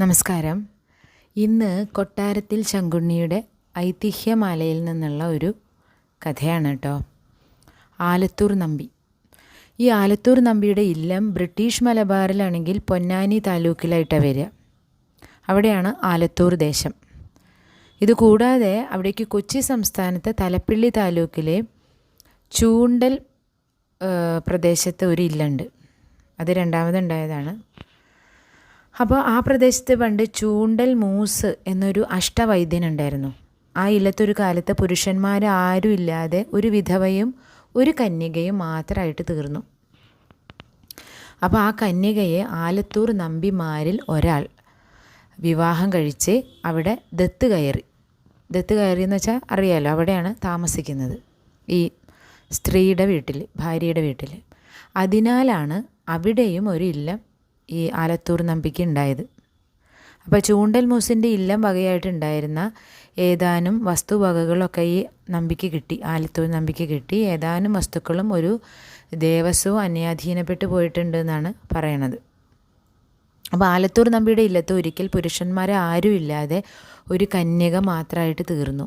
നമസ്കാരം. ഇന്ന് കൊട്ടാരത്തിൽ ശങ്കുണ്ണിയുടെ ഐതിഹ്യമാലയിൽ നിന്നുള്ള ഒരു കഥയാണ് കേട്ടോ. ആലത്തൂർ നമ്പി. ഈ ആലത്തൂർ നമ്പിയുടെ ഇല്ലം ബ്രിട്ടീഷ് മലബാറിലാണെങ്കിൽ പൊന്നാനി താലൂക്കിലായിട്ടാണ് വരിക. അവിടെയാണ് ആലത്തൂർ ദേശം. ഇത് കൂടാതെ അവിടേക്ക് കൊച്ചി സംസ്ഥാനത്തെ തലപ്പിള്ളി താലൂക്കിലെ ചൂണ്ടൽ പ്രദേശത്ത് ഒരു ഇല്ലുണ്ട്. അത് രണ്ടാമതുണ്ടായതാണ്. അപ്പോൾ ആ പ്രദേശത്ത് പണ്ട് ചൂണ്ടൽ മൂസ് എന്നൊരു അഷ്ടവൈദ്യനുണ്ടായിരുന്നു ആ ഇല്ലത്തൊരു കാലത്ത് പുരുഷന്മാർ ആരും ഇല്ലാതെ ഒരു വിധവയും ഒരു കന്യകയും മാത്രമായിട്ട് തീർന്നു. അപ്പോൾ ആ കന്യകയെ ആലത്തൂർ നമ്പിമാരിൽ ഒരാൾ വിവാഹം കഴിച്ച് അവിടെ ദത്ത് കയറി. ദത്ത് കയറി എന്ന് വെച്ചാൽ അറിയാലോ അവിടെയാണ് താമസിക്കുന്നത് ഈ സ്ത്രീയുടെ വീട്ടിൽ ഭാര്യയുടെ വീട്ടിൽ അതിനാലാണ് അവിടെയും ഒരു ഇല്ലം ഈ ആലത്തൂർ നമ്പിക്ക് ഉണ്ടായത്. അപ്പോൾ ചൂണ്ടൽ മൂസിന്റെ ഇല്ലം വകയായിട്ടുണ്ടായിരുന്ന ഏതാനും വസ്തുവകകളൊക്കെ ഈ നമ്പിക്ക് കിട്ടി ആലത്തൂർ നമ്പിക്ക് കിട്ടി. ഏതാനും വസ്തുക്കളും ഒരു ദേവസ്വവും അന്യാധീനപ്പെട്ടു പോയിട്ടുണ്ട് എന്നാണ് പറയണത്. അപ്പോൾ ആലത്തൂർ നമ്പിയുടെ ഇല്ലത്ത് ഒരിക്കൽ പുരുഷന്മാരെ ആരുമില്ലാതെ ഒരു കന്യക മാത്രമായിട്ട് തീർന്നു.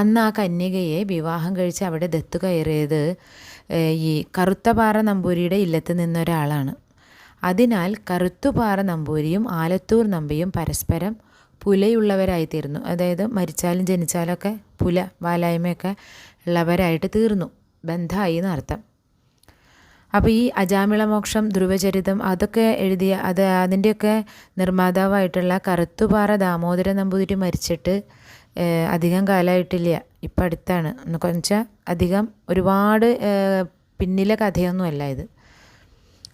അന്ന് ആ കന്യകയെ വിവാഹം കഴിച്ച് അവിടെ ദത്തു കയറിയത് ഈ കറുത്തപാറ നമ്പൂരിയുടെ ഇല്ലത്ത് നിന്നൊരാളാണ്. അതിനാൽ കറുത്തുപാറ നമ്പൂരിയും ആലത്തൂർ നമ്പിയും പരസ്പരം പുലയുള്ളവരായി തീർന്നു അതായത് മരിച്ചാലും ജനിച്ചാലൊക്കെ പുല വാലായ്മയൊക്കെ ഉള്ളവരായിട്ട് തീർന്നു. ബന്ധമായി എന്നർത്ഥം. അപ്പോൾ ഈ അജാമിളമോക്ഷം ധ്രുവചരിതം അതൊക്കെ എഴുതിയ അത് അതിന്റെയൊക്കെ നിർമ്മാതാവായിട്ടുള്ള കറുത്തുപാറ ദാമോദര നമ്പൂതിരി മരിച്ചിട്ട് അധികം കാലമായിട്ടില്ല ഇപ്പം അടുത്താണ് എന്ന് വെച്ചാൽ അധികം ഒരുപാട് പിന്നിലെ കഥയൊന്നുമല്ല ഇത്.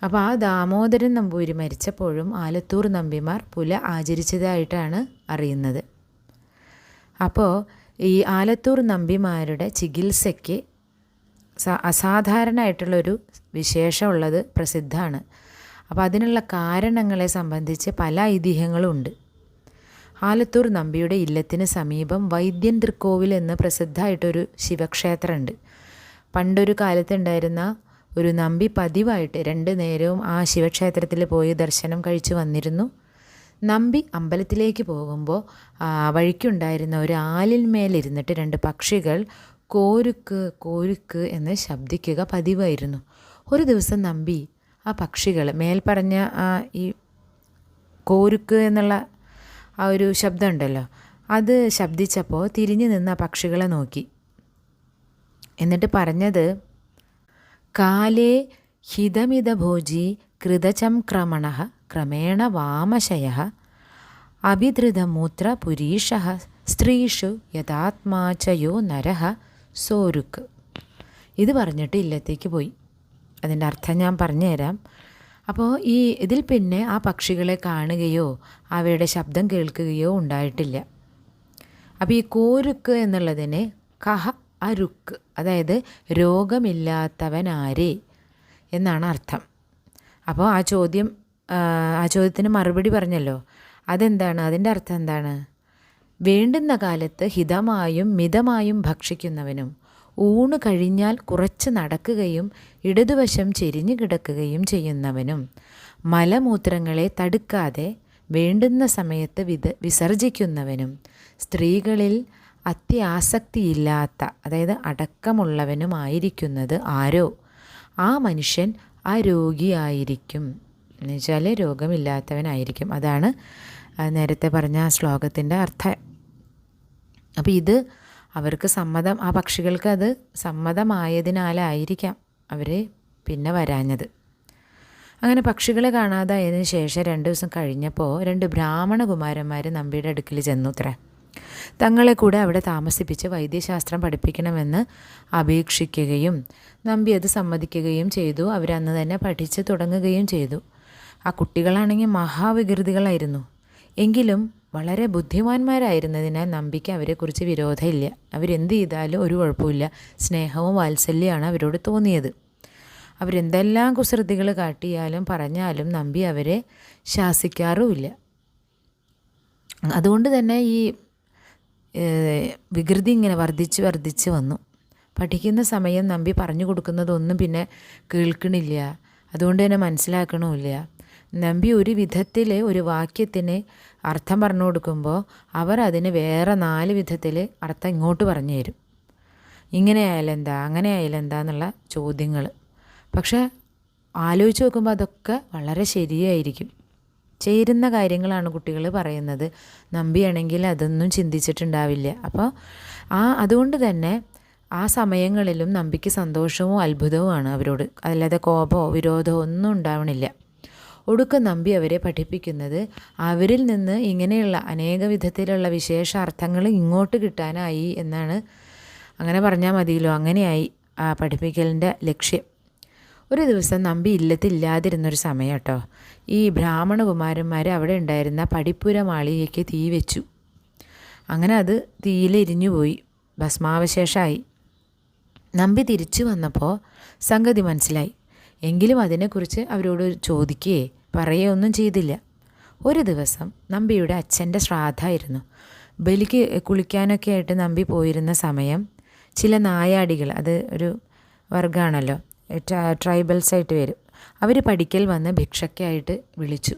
അപ്പോൾ ആ ദാമോദരൻ നമ്പൂരി മരിച്ചപ്പോഴും ആലത്തൂർ നമ്പിമാർ പുല ആചരിച്ചതായിട്ടാണ് അറിയുന്നത്. അപ്പോൾ ഈ ആലത്തൂർ നമ്പിമാരുടെ ചികിത്സയ്ക്ക് അസാധാരണമായിട്ടുള്ളൊരു വിശേഷമുള്ളത് പ്രസിദ്ധമാണ്. അപ്പോൾ അതിനുള്ള കാരണങ്ങളെ സംബന്ധിച്ച് പല ഐതിഹ്യങ്ങളും ഉണ്ട് ആലത്തൂർ നമ്പിയുടെ ഇല്ലത്തിന് സമീപം വൈദ്യൻ തൃക്കോവിൽ എന്ന് പ്രസിദ്ധമായിട്ടൊരു ശിവക്ഷേത്രമുണ്ട്. പണ്ടൊരു കാലത്തുണ്ടായിരുന്ന ഒരു നമ്പി പതിവായിട്ട് രണ്ട് നേരവും ആ ശിവക്ഷേത്രത്തിൽ പോയി ദർശനം കഴിച്ചു വന്നിരുന്നു. നമ്പി അമ്പലത്തിലേക്ക് പോകുമ്പോൾ വഴിക്കുണ്ടായിരുന്ന ഒരു ആലിന്മേലിരുന്നിട്ട് രണ്ട് പക്ഷികൾ കോരുക്ക് കോരുക്ക് എന്ന് ശബ്ദിക്കുക പതിവായിരുന്നു. ഒരു ദിവസം നമ്പി ആ പക്ഷികൾ മേൽപ്പറഞ്ഞ ഈ കോരുക്ക് എന്നുള്ള ആ ഒരു ശബ്ദമുണ്ടല്ലോ അത് ശബ്ദിച്ചപ്പോൾ തിരിഞ്ഞു നിന്ന് ആ പക്ഷികളെ നോക്കി. എന്നിട്ട് പറഞ്ഞത് കാലേ ഹിതമിതഭോജി കൃതചംക്രമണ ക്രമേണ വാമശയ അഭിധൃതമൂത്രപുരീഷ സ്ത്രീഷു യഥാത്മാചയോ നരഹ സോരുക്ക്. ഇത് പറഞ്ഞിട്ട് ഇല്ലത്തേക്ക് പോയി. അതിന്റെ അർത്ഥം ഞാൻ പറഞ്ഞുതരാം. അപ്പോൾ ഈ ഇതിൽ പിന്നെ ആ പക്ഷികളെ കാണുകയോ അവയുടെ ശബ്ദം കേൾക്കുകയോ ഉണ്ടായിട്ടില്ല. അപ്പോൾ ഈ കോരുക്ക് എന്നുള്ളതിനെ കഹ അരുക്ക് അതായത് രോഗമില്ലാത്തവനാരേ എന്നാണ് അർത്ഥം. അപ്പോൾ ആ ചോദ്യം ആ, ചോദ്യത്തിന് മറുപടി പറഞ്ഞല്ലോ. അതെന്താണ്? അതിന്റെ അർത്ഥം എന്താണ്? വേണ്ടുന്ന കാലത്ത് ഹിതമായും മിതമായും ഭക്ഷിക്കുന്നവനും ഊണ് കഴിഞ്ഞാൽ കുറച്ച് നടക്കുകയും ഇടതുവശം ചെരിഞ്ഞു കിടക്കുകയും ചെയ്യുന്നവനും മലമൂത്രങ്ങളെ തടുക്കാതെ വേണ്ടുന്ന സമയത്ത് വിത വിസർജിക്കുന്നവനും സ്ത്രീകളിൽ അത്യാസക്തിയില്ലാത്ത അതായത് അടക്കമുള്ളവനുമായിരിക്കുന്നത് ആരോ? ആ മനുഷ്യൻ ആ എന്ന് വെച്ചാൽ രോഗമില്ലാത്തവനായിരിക്കും. അതാണ് നേരത്തെ പറഞ്ഞ ആ ശ്ലോകത്തിന്റെ അർത്ഥം. അപ്പോൾ ഇത് അവർക്ക് സമ്മതം ആ പക്ഷികൾക്ക് അത് സമ്മതമായതിനാലായിരിക്കാം അവർ പിന്നെ വരാഞ്ഞത്. അങ്ങനെ പക്ഷികളെ കാണാതായതിനു ശേഷം രണ്ട് ദിവസം കഴിഞ്ഞപ്പോൾ രണ്ട് ബ്രാഹ്മണ കുമാരന്മാർ നമ്പിയുടെ അടുക്കൽ ചെന്നു തങ്ങളെ കൂടെ അവിടെ താമസിപ്പിച്ച് വൈദ്യശാസ്ത്രം പഠിപ്പിക്കണമെന്ന് അപേക്ഷിക്കുകയും നമ്പി അത് സമ്മതിക്കുകയും ചെയ്തു. അവരന്ന് തന്നെ പഠിച്ച് തുടങ്ങുകയും ചെയ്തു. ആ കുട്ടികളാണെങ്കിൽ മഹാവികൃതികളായിരുന്നു. എങ്കിലും വളരെ ബുദ്ധിമാന്മാരായിരുന്നതിനാൽ നമ്പിക്ക് അവരെക്കുറിച്ച് വിരോധമില്ല. അവരെന്ത് ചെയ്താലും ഒരു കുഴപ്പമില്ല സ്നേഹവും വാത്സല്യമാണ് അവരോട് തോന്നിയത്. അവരെന്തെല്ലാം കുസൃതികൾ കാട്ടിയാലും പറഞ്ഞാലും നമ്പി അവരെ ശാസിക്കാറുമില്ല. അതുകൊണ്ട് തന്നെ ഈ വികൃതി ഇങ്ങനെ വർദ്ധിച്ച് വർദ്ധിച്ച് വന്നു. പഠിക്കുന്ന സമയം നമ്പി പറഞ്ഞു കൊടുക്കുന്നതൊന്നും പിന്നെ കേൾക്കണില്ല. അതുകൊണ്ട് തന്നെ മനസ്സിലാക്കണമില്ല. നമ്പി ഒരു വിധത്തിൽ ഒരു വാക്യത്തിന് അർത്ഥം പറഞ്ഞു കൊടുക്കുമ്പോൾ അവർ അതിന് വേറെ നാല് വിധത്തിൽ അർത്ഥം ഇങ്ങോട്ട് പറഞ്ഞു തരും. ഇങ്ങനെ ആയാലെന്താ അങ്ങനെ ആയാലെന്താ എന്നുള്ള ചോദ്യങ്ങൾ പക്ഷേ ആലോചിച്ച് നോക്കുമ്പോൾ അതൊക്കെ വളരെ ശരിയായിരിക്കും. ചേരുന്ന കാര്യങ്ങളാണ് കുട്ടികൾ പറയുന്നത്. നമ്പിയാണെങ്കിൽ അതൊന്നും ചിന്തിച്ചിട്ടുണ്ടാവില്ല. അപ്പോൾ ആ അതുകൊണ്ട് തന്നെ ആ സമയങ്ങളിലും നമ്പിക്ക് സന്തോഷവും അത്ഭുതവുമാണ് അവരോട്. അല്ലാതെ കോപമോ വിരോധമോ ഒന്നും ഉണ്ടാവണില്ല. ഒടുക്കം നമ്പി അവരെ പഠിപ്പിക്കുന്നത് അവരിൽ നിന്ന് ഇങ്ങനെയുള്ള അനേക വിധത്തിലുള്ള വിശേഷ അർത്ഥങ്ങൾ ഇങ്ങോട്ട് കിട്ടാനായി എന്നാണ്. അങ്ങനെ പറഞ്ഞാൽ മതിയല്ലോ. അങ്ങനെയായി ആ പഠിപ്പിക്കലിന്റെ ലക്ഷ്യം. ഒരു ദിവസം നമ്പി ഇല്ലത്തില്ലാതിരുന്നൊരു സമയം കേട്ടോ. ഈ ബ്രാഹ്മണകുമാരന്മാർ അവിടെ ഉണ്ടായിരുന്ന പടിപ്പുര മാളികയ്ക്ക് തീ വെച്ചു. അങ്ങനെ അത് തീയിലെരിഞ്ഞു പോയി. ഭസ്മാവശേഷമായി നമ്പി തിരിച്ചു വന്നപ്പോൾ സംഗതി മനസ്സിലായി. എങ്കിലും അതിനെക്കുറിച്ച് അവരോട് ചോദിക്കുകയെ പറയുകയൊന്നും ചെയ്തില്ല. ഒരു ദിവസം നമ്പിയുടെ അച്ഛന്റെ ശ്രാദ്ധമായിരുന്നു ബലിക്ക് കുളിക്കാനൊക്കെ ആയിട്ട് നമ്പി പോയിരുന്ന സമയം ചില നായാടികൾ അത് ഒരു വർഗമാണല്ലോ ട്രൈബൽസ് ആയിട്ട് വരും. അവർ പഠിക്കൽ വന്ന് ഭിക്ഷയ്ക്കായിട്ട് വിളിച്ചു.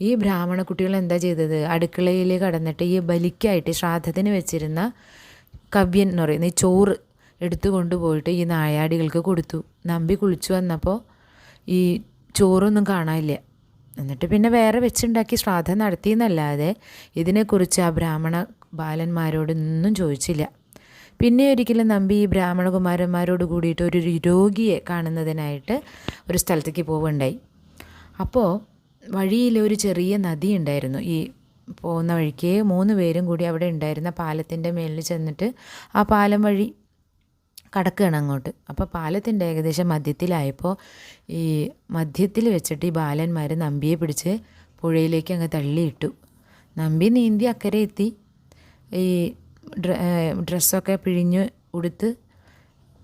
ഈ ബ്രാഹ്മണ കുട്ടികൾ എന്താ ചെയ്തത്? അടുക്കളയിൽ കടന്നിട്ട് ഈ ബലിക്കായിട്ട് ശ്രാദ്ധത്തിന് വെച്ചിരുന്ന കവ്യൻ എന്ന് പറയുന്ന ഈ ചോറ് എടുത്തു കൊണ്ടുപോയിട്ട് ഈ നായാടികൾക്ക് കൊടുത്തു. നമ്പി കുളിച്ചു വന്നപ്പോൾ ഈ ചോറൊന്നും കാണാനില്ല. എന്നിട്ട് പിന്നെ വേറെ വെച്ചുണ്ടാക്കി ശ്രാദ്ധം നടത്തിയെന്നല്ലാതെ ഇതിനെക്കുറിച്ച് ആ ബ്രാഹ്മണ ബാലന്മാരോടൊന്നും ചോദിച്ചില്ല. പിന്നെ ഒരിക്കലും നമ്പി ഈ ബ്രാഹ്മണകുമാരന്മാരോട് കൂടിയിട്ട് ഒരു രോഗിയെ കാണുന്നതിനായിട്ട് ഒരു സ്ഥലത്തേക്ക് പോവുകയുണ്ടായി. അപ്പോൾ വഴിയിൽ ഒരു ചെറിയ നദി ഉണ്ടായിരുന്നു. ഈ പോകുന്ന വഴിക്ക് മൂന്ന് പേരും കൂടി അവിടെ ഉണ്ടായിരുന്ന പാലത്തിന്റെ മേലിൽ ചെന്നിട്ട് ആ പാലം വഴി കടക്കുകയാണ് അങ്ങോട്ട്. അപ്പോൾ പാലത്തിന്റെ ഏകദേശം മധ്യത്തിലായപ്പോൾ ഈ മധ്യത്തിൽ വെച്ചിട്ട് ഈ ബാലന്മാർ നമ്പിയെ പിടിച്ച് പുഴയിലേക്ക് അങ്ങ് തള്ളിയിട്ടു. നമ്പി നീന്തി അക്കരെ എത്തി. ഈ ഡ്രസ്സൊക്കെ പിഴിഞ്ഞ് ഉടുത്ത്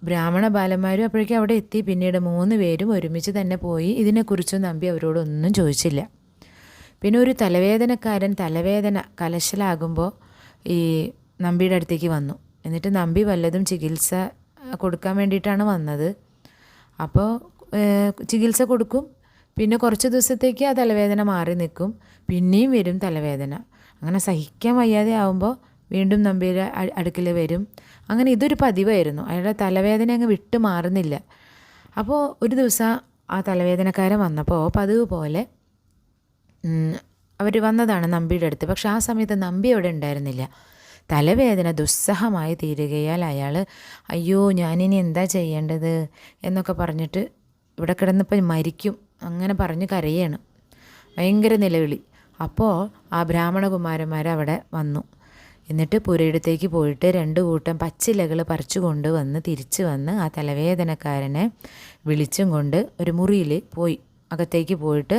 ബ്രാഹ്മണ ബാലന്മാരും അപ്പോഴേക്കും അവിടെ എത്തി. പിന്നീട് മൂന്ന് പേരും ഒരുമിച്ച് തന്നെ പോയി. ഇതിനെക്കുറിച്ചും നമ്പി അവരോടൊന്നും ചോദിച്ചില്ല. പിന്നെ ഒരു തലവേദനക്കാരൻ തലവേദന കലശലാകുമ്പോൾ ഈ നമ്പിയുടെ അടുത്തേക്ക് വന്നു. എന്നിട്ട് നമ്പി വല്ലതും ചികിത്സ കൊടുക്കാൻ വേണ്ടിയിട്ടാണ് വന്നത്. അപ്പോൾ ചികിത്സ കൊടുക്കും. പിന്നെ കുറച്ച് ദിവസത്തേക്ക് ആ തലവേദന മാറി നിൽക്കും. പിന്നെയും വരും തലവേദന. അങ്ങനെ സഹിക്കാൻ വയ്യാതെ ആവുമ്പോൾ വീണ്ടും നമ്പിയുടെ അടുക്കൽ വരും. അങ്ങനെ ഇതൊരു പതിവായിരുന്നു. അയാളുടെ തലവേദന അങ്ങ് വിട്ട് മാറുന്നില്ല. അപ്പോൾ ഒരു ദിവസം ആ തലവേദനക്കാരൻ വന്നപ്പോൾ പതിവ് പോലെ അവർ വന്നതാണ് നമ്പിയുടെ അടുത്ത്. പക്ഷെ ആ സമയത്ത് നമ്പി അവിടെ ഉണ്ടായിരുന്നില്ല. തലവേദന ദുസ്സഹമായി തീരുകയാൽ അയാൾ അയ്യോ ഞാനിനി എന്താ ചെയ്യേണ്ടത്? എന്നൊക്കെ പറഞ്ഞിട്ട് ഇവിടെ കിടന്നിപ്പോൾ മരിക്കും അങ്ങനെ പറഞ്ഞ് കരയാണ്. ഭയങ്കര നിലവിളി. അപ്പോൾ ആ ബ്രാഹ്മണകുമാരന്മാർ അവിടെ വന്നു. എന്നിട്ട് പുരയിടത്തേക്ക് പോയിട്ട് രണ്ട് കൂട്ടം പച്ചിലകൾ പറിച്ചു കൊണ്ട് വന്ന് തിരിച്ചു വന്ന് ആ തലവേദനക്കാരനെ വിളിച്ചും കൊണ്ട് ഒരു മുറിയിൽ പോയി. അകത്തേക്ക് പോയിട്ട്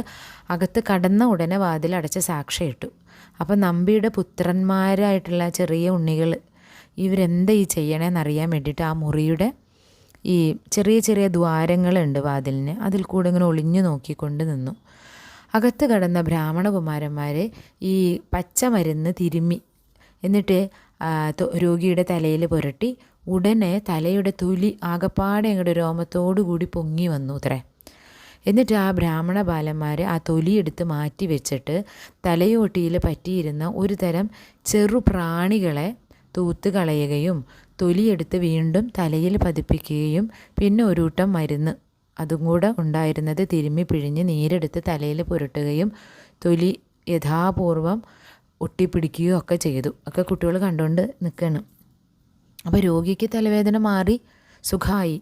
അകത്ത് കടന്ന ഉടനെ വാതിൽ അടച്ച് സാക്ഷിയിട്ടു. അപ്പോൾ നമ്പിയുടെ പുത്രന്മാരായിട്ടുള്ള ചെറിയ ഉണ്ണികൾ ഇവരെന്താ ഈ ചെയ്യണേന്നറിയാൻ വേണ്ടിയിട്ട് ആ മുറിയുടെ ഈ ചെറിയ ചെറിയ ദ്വാരങ്ങളുണ്ട് വാതിലിന്. അതിൽ കൂടെ ഇങ്ങനെ ഒളിഞ്ഞു നോക്കിക്കൊണ്ട് നിന്നു. അകത്ത് കടന്ന ബ്രാഹ്മണകുമാരന്മാർ ഈ പച്ചമരുന്ന് തിരുമ്മി. എന്നിട്ട് രോഗിയുടെ തലയിൽ പുരട്ടി ഉടനെ തലയുടെ തൊലി ആകപ്പാടെ അങ്ങോട്ട് രോമത്തോടു കൂടി പൊങ്ങി വന്നു അത്രേ. എന്നിട്ട് ആ ബ്രാഹ്മണ ബാലന്മാർ ആ തൊലിയെടുത്ത് മാറ്റി വെച്ചിട്ട് തലയോട്ടിയിൽ പറ്റിയിരുന്ന ഒരു തരം ചെറു പ്രാണികളെ തൂത്ത് കളയുകയും തൊലിയെടുത്ത് വീണ്ടും തലയിൽ പതിപ്പിക്കുകയും പിന്നെ ഒരു കൂട്ടം മരുന്ന് അതും കൂടെ ഉണ്ടായിരുന്നത് തിരുമ്മി പിഴിഞ്ഞ് നീരെടുത്ത് തലയിൽ പുരട്ടുകയും തൊലി യഥാപൂർവം ഒട്ടിപ്പിടിക്കുകയോ ഒക്കെ ചെയ്തു. ഒക്കെ കുട്ടികൾ കണ്ടുകൊണ്ട് നിൽക്കുകയാണ്. അപ്പോൾ രോഗിക്ക് തലവേദന മാറി സുഖമായി.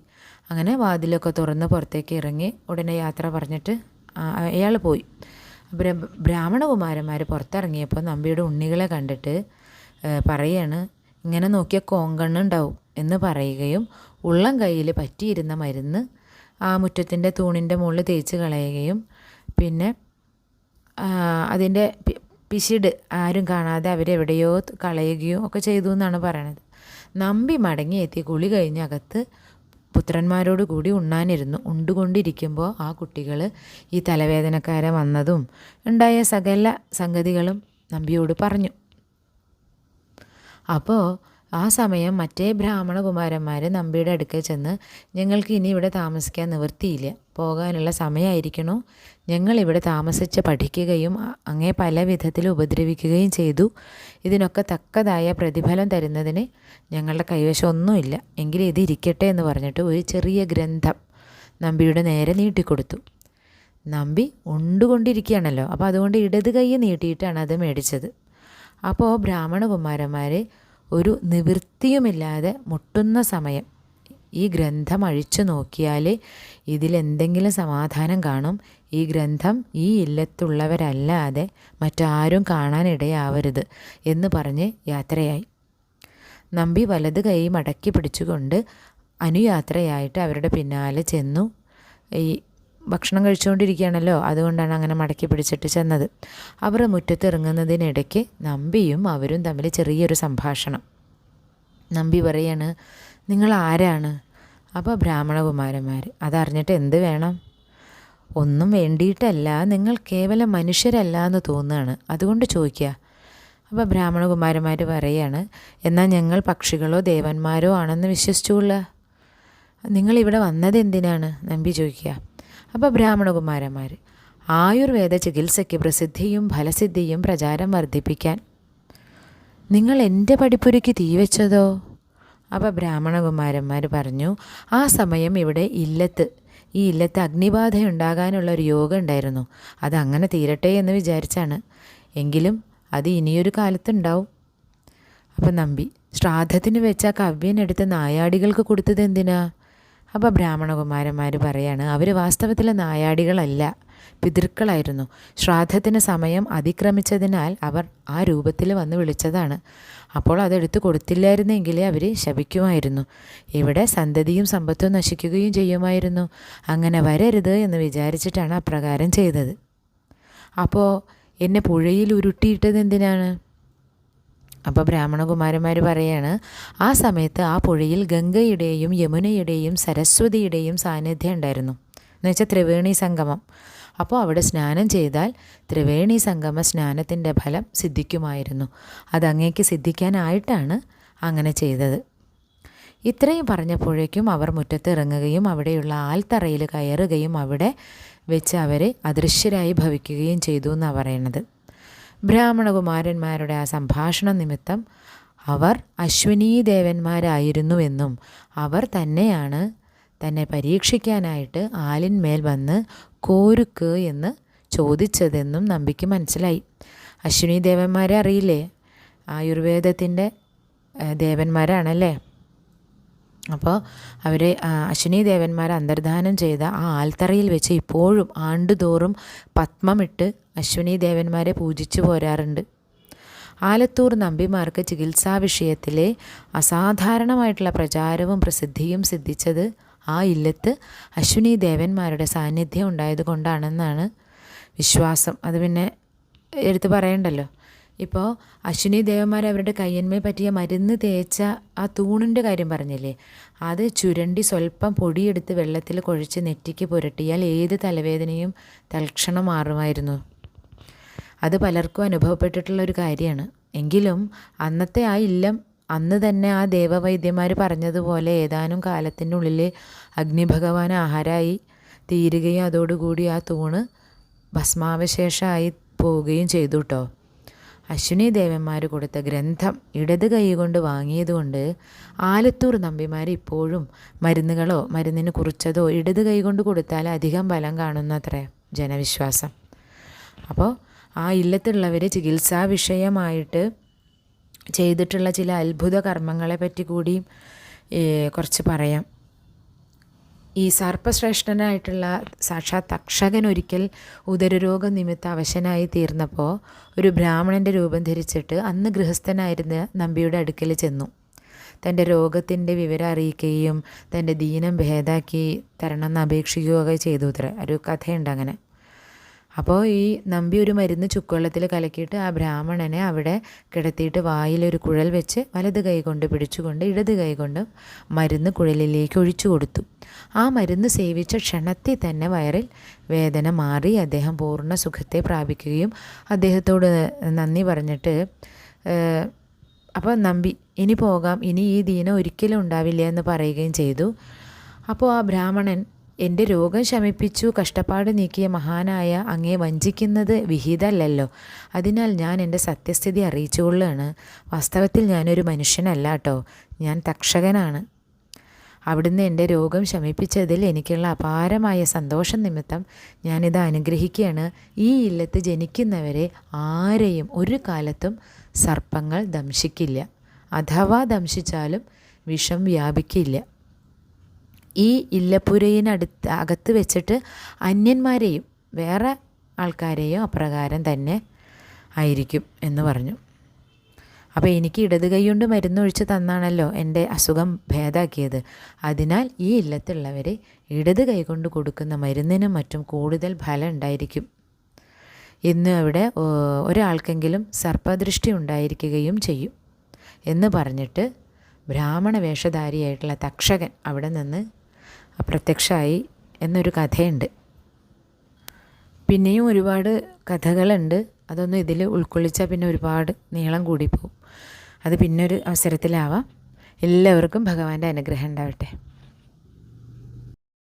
അങ്ങനെ വാതിലൊക്കെ തുറന്ന് പുറത്തേക്ക് ഇറങ്ങി ഉടനെ യാത്ര പറഞ്ഞിട്ട് അയാൾ പോയി. ബ്രാഹ്മണകുമാരന്മാർ പുറത്തിറങ്ങിയപ്പോൾ നമ്പിയുടെ ഉണ്ണികളെ കണ്ടിട്ട് പറയാണ് ഇങ്ങനെ നോക്കിയ കോങ്കണ്ണുണ്ടാവും എന്ന് പറയുകയും ഉള്ളം കയ്യിൽ പറ്റിയിരുന്ന മരുന്ന് ആ മുറ്റത്തിന്റെ തൂണിന്റെ മുകളിൽ തേച്ച് കളയുകയും പിന്നെ അതിന്റെ പിശിട് ആരും കാണാതെ അവരെവിടെയോ കളയുകയോ ഒക്കെ ചെയ്തു എന്നാണ് പറയണത്. നമ്പി മടങ്ങിയെത്തി കുളി കഴിഞ്ഞകത്ത് പുത്രന്മാരോട് കൂടി ഉണ്ണാനിരുന്നു. ഉണ്ടുകൊണ്ടിരിക്കുമ്പോൾ ആ കുട്ടികൾ ഈ തലവേദനക്കാരെ വന്നതും ഉണ്ടായ സകല സംഗതികളും നമ്പിയോട് പറഞ്ഞു. അപ്പോൾ ആ സമയം മറ്റേ ബ്രാഹ്മണകുമാരന്മാർ നമ്പിയുടെ അടുക്കൽ ചെന്ന് ഞങ്ങൾക്ക് ഇനി ഇവിടെ താമസിക്കാൻ നിവൃത്തിയില്ല. പോകാനുള്ള സമയമായിരിക്കണോ ഞങ്ങളിവിടെ താമസിച്ച് പഠിക്കുകയും അങ്ങേ പല വിധത്തിൽ ഉപദ്രവിക്കുകയും ചെയ്തു. ഇതിനൊക്കെ തക്കതായ പ്രതിഫലം തരുന്നതിന് ഞങ്ങളുടെ കൈവശം ഒന്നുമില്ല എങ്കിലും ഇത് ഇരിക്കട്ടെ എന്ന് പറഞ്ഞിട്ട് ഒരു ചെറിയ ഗ്രന്ഥം നമ്പിയുടെ നേരെ നീട്ടിക്കൊടുത്തു. നമ്പി ഉണ്ടുകൊണ്ടിരിക്കുകയാണല്ലോ. അപ്പോൾ അതുകൊണ്ട് ഇടത് കൈ നീട്ടിയിട്ടാണ് അത് മേടിച്ചത്. അപ്പോൾ ബ്രാഹ്മണകുമാരന്മാർ ഒരു നിവൃത്തിയുമില്ലാതെ മുട്ടുന്ന സമയം ഈ ഗ്രന്ഥം അഴിച്ചു നോക്കിയാൽ ഇതിലെന്തെങ്കിലും സമാധാനം കാണും. ഈ ഗ്രന്ഥം ഈ ഇല്ലത്തുള്ളവരല്ലാതെ മറ്റാരും കാണാനിടയാവരുത് എന്ന് പറഞ്ഞ് യാത്രയായി. നമ്പി വലത് കൈ മടക്കി പിടിച്ചുകൊണ്ട് അനുയാത്രയായിട്ട് അവരുടെ പിന്നാലെ ചെന്നു. ഈ ഭക്ഷണം കഴിച്ചുകൊണ്ടിരിക്കുകയാണല്ലോ അതുകൊണ്ടാണ് അങ്ങനെ മടക്കി പിടിച്ചിട്ട് ചെന്നത്. അവർ മുറ്റത്ത് ഇറങ്ങുന്നതിനിടയ്ക്ക് നമ്പിയും അവരും തമ്മിൽ ചെറിയൊരു സംഭാഷണം. നമ്പി പറയാണ് നിങ്ങൾ ആരാണ്? അപ്പോൾ ബ്രാഹ്മണകുമാരന്മാർ അതറിഞ്ഞിട്ട് എന്ത് വേണം? ഒന്നും വേണ്ടിയിട്ടല്ല. നിങ്ങൾ കേവലം മനുഷ്യരല്ല എന്ന് തോന്നുകയാണ്. അതുകൊണ്ട് ചോദിക്കുക. അപ്പോൾ ബ്രാഹ്മണകുമാരന്മാർ പറയാണ് എന്നാൽ ഞങ്ങൾ പക്ഷികളോ ദേവന്മാരോ ആണെന്ന് വിശ്വസിച്ചുകൊള്ളുക? നിങ്ങളിവിടെ വന്നത് എന്തിനാണ്? നമ്പി ചോദിക്കുക. അപ്പോൾ ബ്രാഹ്മണകുമാരന്മാർ ആയുർവേദ ചികിത്സയ്ക്ക് പ്രസിദ്ധിയും ഫലസിദ്ധിയും പ്രചാരം വർദ്ധിപ്പിക്കാൻ നിങ്ങൾ എന്റെ പഠിപ്പുരയ്ക്ക് തീവച്ചതോ അപ്പോൾ ബ്രാഹ്മണകുമാരന്മാർ പറഞ്ഞു ആ സമയം ഇവിടെ ഇല്ലത്ത്. ഈ ഇല്ലത്ത് അഗ്നിബാധയുണ്ടാകാനുള്ള ഒരു യോഗം ഉണ്ടായിരുന്നു. അതങ്ങനെ തീരട്ടെ എന്ന് വിചാരിച്ചാണ്. എങ്കിലും അത് ഇനിയൊരു കാലത്തുണ്ടാവും. അപ്പം നമ്പി ശ്രാദ്ധത്തിന് വെച്ച കവ്യനെടുത്ത് നായാടികൾക്ക് കൊടുത്തത് എന്തിനാ? അപ്പോൾ ബ്രാഹ്മണകുമാരന്മാർ പറയാണ് അവർ വാസ്തവത്തിൽ നായാടികളല്ല പിതൃക്കളായിരുന്നു. ശ്രാദ്ധത്തിന് സമയം അതിക്രമിച്ചതിനാൽ അവർ ആ രൂപത്തിൽ വന്ന് വിളിച്ചതാണ്. അപ്പോൾ അതെടുത്ത് കൊടുത്തില്ലായിരുന്നെങ്കിലേ അവർ ശപിക്കുമായിരുന്നു. ഇവിടെ സന്തതിയും സമ്പത്തും നശിക്കുകയും ചെയ്യുമായിരുന്നു. അങ്ങനെ വരരുത് എന്ന് വിചാരിച്ചിട്ടാണ് അപ്രകാരം ചെയ്തത്. അപ്പോൾ എന്നെ പുഴയിൽ ഉരുട്ടിയിട്ടത് എന്തിനാണ് അപ്പോൾ ബ്രാഹ്മണകുമാരന്മാർ പറയാണ് ആ സമയത്ത് ആ പുഴയിൽ ഗംഗയുടെയും യമുനയുടെയും സരസ്വതിയുടെയും സാന്നിധ്യം ഉണ്ടായിരുന്നു. എന്നുവെച്ചാൽ ത്രിവേണി സംഗമം. അപ്പോൾ അവിടെ സ്നാനം ചെയ്താൽ ത്രിവേണി സംഗമ സ്നാനത്തിന്റെ ഫലം സിദ്ധിക്കുമായിരുന്നു. അതങ്ങേക്ക് സിദ്ധിക്കാനായിട്ടാണ് അങ്ങനെ ചെയ്തത്. ഇത്രയും പറഞ്ഞപ്പോഴേക്കും അവർ മുറ്റത്ത് ഇറങ്ങുകയും അവിടെയുള്ള ആൽത്തറയിൽ കയറുകയും അവിടെ വെച്ച് അവരെ അദൃശ്യരായി ഭവിക്കുകയും ചെയ്തു എന്നാണ് പറയണത്. ബ്രാഹ്മണകുമാരന്മാരുടെ ആ സംഭാഷണ നിമിത്തം അവർ അശ്വിനീ ദേവന്മാരായിരുന്നുവെന്നും അവർ തന്നെയാണ് തന്നെ പരീക്ഷിക്കാനായിട്ട് ആലിന്മേൽ വന്ന് കോരുക്ക് എന്ന് ചോദിച്ചതെന്നും നമ്പിക്ക് മനസ്സിലായി. അശ്വിനി ദേവന്മാരെ അറിയില്ലേ? ആയുർവേദത്തിന്റെ ദേവന്മാരാണല്ലേ? അപ്പോൾ അവർ അശ്വിനി ദേവന്മാരെ അന്തർധാനം ചെയ്ത ആ ആൽത്തറയിൽ വെച്ച് ഇപ്പോഴും ആണ്ടുതോറും പത്മമിട്ട് അശ്വിനി ദേവന്മാരെ പൂജിച്ചു പോരാറുണ്ട്. ആലത്തൂർ നമ്പിമാർക്ക് ചികിത്സാ വിഷയത്തിലെ അസാധാരണമായിട്ടുള്ള പ്രചാരവും പ്രസിദ്ധിയും സിദ്ധിച്ചത് ആ ഇല്ലത്ത് അശ്വിനി ദേവന്മാരുടെ സാന്നിധ്യം ഉണ്ടായത് കൊണ്ടാണെന്നാണ് വിശ്വാസം. അത് പിന്നെ എടുത്തു പറയണ്ടല്ലോ. ഇപ്പോൾ അശ്വിനി ദേവന്മാർ അവരുടെ കയ്യന്മേ പറ്റിയ മരുന്ന് തേച്ച ആ തൂണിന്റെ കാര്യം പറഞ്ഞില്ലേ? അത് ചുരണ്ടി സ്വല്പം പൊടിയെടുത്ത് വെള്ളത്തിൽ കുഴച്ച് നെറ്റിക്ക് പുരട്ടിയാൽ ഏത് തലവേദനയും തൽക്ഷണം മാറുമായിരുന്നു. അത് പലർക്കും അനുഭവപ്പെട്ടിട്ടുള്ള ഒരു കാര്യമാണ്. എങ്കിലും അന്നത്തെ ആ ഇല്ലം അന്ന് തന്നെ ആ ദേവവൈദ്യന്മാർ പറഞ്ഞതുപോലെ ഏതാനും കാലത്തിന്റെ ഉള്ളിൽ അഗ്നിഭഗവാൻ ആഹാരമായി തീരുകയും അതോടുകൂടി ആ തൂണ് ഭസ്മാവശേഷമായി പോവുകയും ചെയ്തു കേട്ടോ അശ്വിനി ദേവന്മാർ കൊടുത്ത ഗ്രന്ഥം ഇടത് കൈ കൊണ്ട് വാങ്ങിയതുകൊണ്ട് ആലത്തൂർ നമ്പിമാർ ഇപ്പോഴും മരുന്നുകളോ മരുന്നിന് കുറിച്ചതോ ഇടത് കൈ കൊണ്ട് കൊടുത്താൽ അധികം ഫലം കാണുന്നത്രേ ജനവിശ്വാസം. അപ്പോൾ ആ ഇല്ലത്തുള്ളവർ ചികിത്സാ വിഷയമായിട്ട് ചെയ്തിട്ടുള്ള ചില അത്ഭുത കർമ്മങ്ങളെ പറ്റി കൂടിയും കുറച്ച് പറയാം. ഈ സർപ്പശ്രേഷ്ഠനായിട്ടുള്ള സാക്ഷാത് തക്ഷകൻ ഒരിക്കൽ ഉദരരോഗ നിമിത്ത അവശനായി തീർന്നപ്പോൾ ഒരു ബ്രാഹ്മണന്റെ രൂപം ധരിച്ചിട്ട് അന്ന് ഗൃഹസ്ഥനായിരുന്ന നമ്പിയുടെ അടുക്കൽ ചെന്നു. തന്റെ രോഗത്തിന്റെ വിവരം അറിയിക്കുകയും തന്റെ ദീനം ഭേദാക്കി തരണം എന്ന് അപേക്ഷിക്കുകയൊക്കെ ചെയ്തു. ഉത്തര ഒരു കഥയുണ്ട് അങ്ങനെ. അപ്പോൾ ഈ നമ്പി ഒരു മരുന്ന് ചുക്കുവെള്ളത്തിൽ കലക്കിയിട്ട് ആ ബ്രാഹ്മണനെ അവിടെ കിടത്തിയിട്ട് വായിലൊരു കുഴൽ വെച്ച് വലത് കൈ കൊണ്ട് പിടിച്ചുകൊണ്ട് ഇടത് കൈ കൊണ്ട് മരുന്ന് കുഴലിലേക്ക് ഒഴിച്ചു കൊടുത്തു. ആ മരുന്ന് സേവിച്ച ക്ഷണത്തിൽ തന്നെ വയറിൽ വേദന മാറി അദ്ദേഹം പൂർണ സുഖത്തെ പ്രാപിക്കുകയും അദ്ദേഹത്തോട് നന്ദി പറഞ്ഞിട്ട് അപ്പോൾ നമ്പി ഇനി പോകാം ഇനി ഈ ദീനം ഒരിക്കലും ഉണ്ടാവില്ല എന്ന് പറയുകയും ചെയ്തു. അപ്പോൾ ആ ബ്രാഹ്മണൻ എന്റെ രോഗം ശമിപ്പിച്ചു കഷ്ടപ്പാട് നീക്കിയ മഹാനായ അങ്ങേ വഞ്ചിക്കുന്നത് വിഹിതമല്ലല്ലോ അതിനാൽ ഞാൻ എന്റെ സത്യസ്ഥിതി അറിയിച്ചുകൊള്ളുകയാണ്. വാസ്തവത്തിൽ ഞാനൊരു മനുഷ്യനല്ല കേട്ടോ. ഞാൻ തക്ഷകനാണ്. അവിടുന്ന് എന്റെ രോഗം ശമിപ്പിച്ചതിൽ എനിക്കുള്ള അപാരമായ സന്തോഷം നിമിത്തം ഞാനിത് അനുഗ്രഹിക്കുകയാണ്. ഈ ഇല്ലത്ത് ജനിക്കുന്നവരെ ആരെയും ഒരു കാലത്തും സർപ്പങ്ങൾ ദംശിക്കില്ല. അഥവാ ദംശിച്ചാലും വിഷം വ്യാപിക്കില്ല. ഈ ഇല്ലപ്പുരയിനടുത്ത് അകത്ത് വെച്ചിട്ട് അന്യന്മാരെയും വേറെ ആൾക്കാരെയും അപ്രകാരം തന്നെ ആയിരിക്കും എന്ന് പറഞ്ഞു. അപ്പോൾ എനിക്ക് ഇടത് കൈകൊണ്ട് മരുന്നൊഴിച്ച് തന്നാണല്ലോ എന്റെ അസുഖം ഭേദാക്കിയത്. അതിനാൽ ഈ ഇല്ലത്തുള്ളവരെ ഇടത് കൈ കൊണ്ട് കൊടുക്കുന്ന മരുന്നിനും മറ്റും കൂടുതൽ ഫലം ഉണ്ടായിരിക്കും. ഇന്ന് അവിടെ ഒരാൾക്കെങ്കിലും സർപ്പദൃഷ്ടി ഉണ്ടായിരിക്കുകയും ചെയ്യും എന്ന് പറഞ്ഞിട്ട് ബ്രാഹ്മണ വേഷധാരിയായിട്ടുള്ള തക്ഷകൻ അവിടെ നിന്ന് പ്രത്യക്ഷമായി എന്നൊരു കഥയുണ്ട്. പിന്നെയും ഒരുപാട് കഥകളുണ്ട്. അതൊന്നും ഇതിൽ ഉൾക്കൊള്ളിച്ചാൽ പിന്നെ ഒരുപാട് നീളം കൂടിപ്പോവും. അത് പിന്നൊരു അവസരത്തിലാവാം. എല്ലാവർക്കും ഭഗവാന്റെ അനുഗ്രഹം ഉണ്ടാവട്ടെ.